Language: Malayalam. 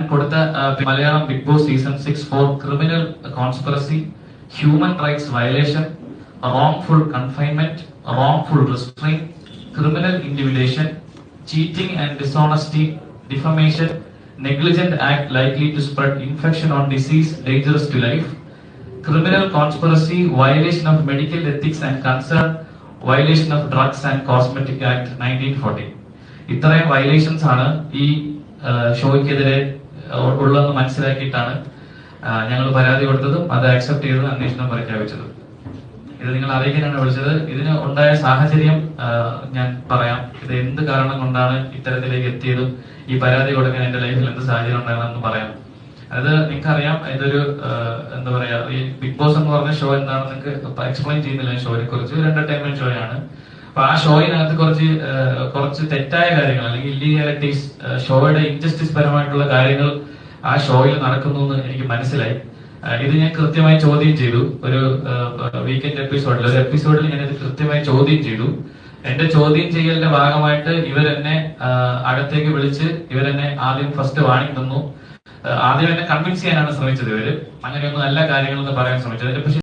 കൊടുത്ത Malayalam Bigg Boss season six for criminal conspiracy human rights violation wrongful confinement wrongful restraint criminal intimidation cheating and dishonesty defamation negligent act likely to spread infection on disease dangerous to life criminal conspiracy violation of medical ethics and concern violation of drugs and cosmetic act nineteen forty ഇത്രയും വയലേഷൻസ് ആണ് ഈ ഷോയ്ക്കെതിരെ ഉള്ളതെന്ന് മനസ്സിലാക്കിയിട്ടാണ് ഞങ്ങൾ പരാതി കൊടുത്തതും അത് അക്സെപ്റ്റ് ചെയ്തതും അന്വേഷണം പ്രഖ്യാപിച്ചതും. ഇത് നിങ്ങൾ അറിയിക്കാനാണ് വിളിച്ചത്. ഇതിന് ഉണ്ടായ സാഹചര്യം ഞാൻ പറയാം. ഇത് എന്ത് കാരണം കൊണ്ടാണ് ഇത്തരത്തിലേക്ക് എത്തിയതും ഈ പരാതി കൊടുക്കാൻ എന്റെ ലൈഫിൽ എന്ത് സാഹചര്യം ഉണ്ടാകണമെന്ന് പറയാം. അത് നിങ്ങൾക്ക് അറിയാം ഇതൊരു എന്താ പറയാ ഈ ബിഗ് ബോസ് എന്ന് പറഞ്ഞ ഷോ എന്താണ് നിങ്ങൾക്ക് എക്സ്പ്ലെയിൻ ചെയ്യുന്നില്ല ഷോയെ കുറിച്ച്. ഒരു എന്റർടൈൻമെന്റ് ഷോ ആണ് അപ്പൊ ആ ഷോയിനകത്ത് കുറച്ച് കുറച്ച് തെറ്റായ കാര്യങ്ങൾ അല്ലെങ്കിൽ ഇല്ലീഗാലിറ്റീസ് ഷോയുടെ ഇൻജസ്റ്റിസ് പരമായിട്ടുള്ള കാര്യങ്ങൾ ആ ഷോയിൽ നടക്കുന്നു എന്ന് എനിക്ക് മനസ്സിലായി. ഇത് ഞാൻ കൃത്യമായി ചോദ്യം ചെയ്തു. ഒരു വീക്കെൻഡ് എപ്പിസോഡിൽ ഒരു എപ്പിസോഡിൽ ഞാൻ ഇത് കൃത്യമായി ചോദ്യം ചെയ്തു. എന്റെ ചോദ്യം ചെയ്യലിന്റെ ഭാഗമായിട്ട് ഇവരെന്നെ അകത്തേക്ക് വിളിച്ച് ഇവരെന്നെ ആദ്യം ഫസ്റ്റ് വാണി തന്നു. ആദ്യം എന്നെ കൺവിൻസ് ചെയ്യാനാണ് ശ്രമിച്ചത് ഇവർ. അങ്ങനെയൊന്നും അല്ല കാര്യങ്ങളെന്ന് പറയാൻ ശ്രമിച്ചത്. പക്ഷെ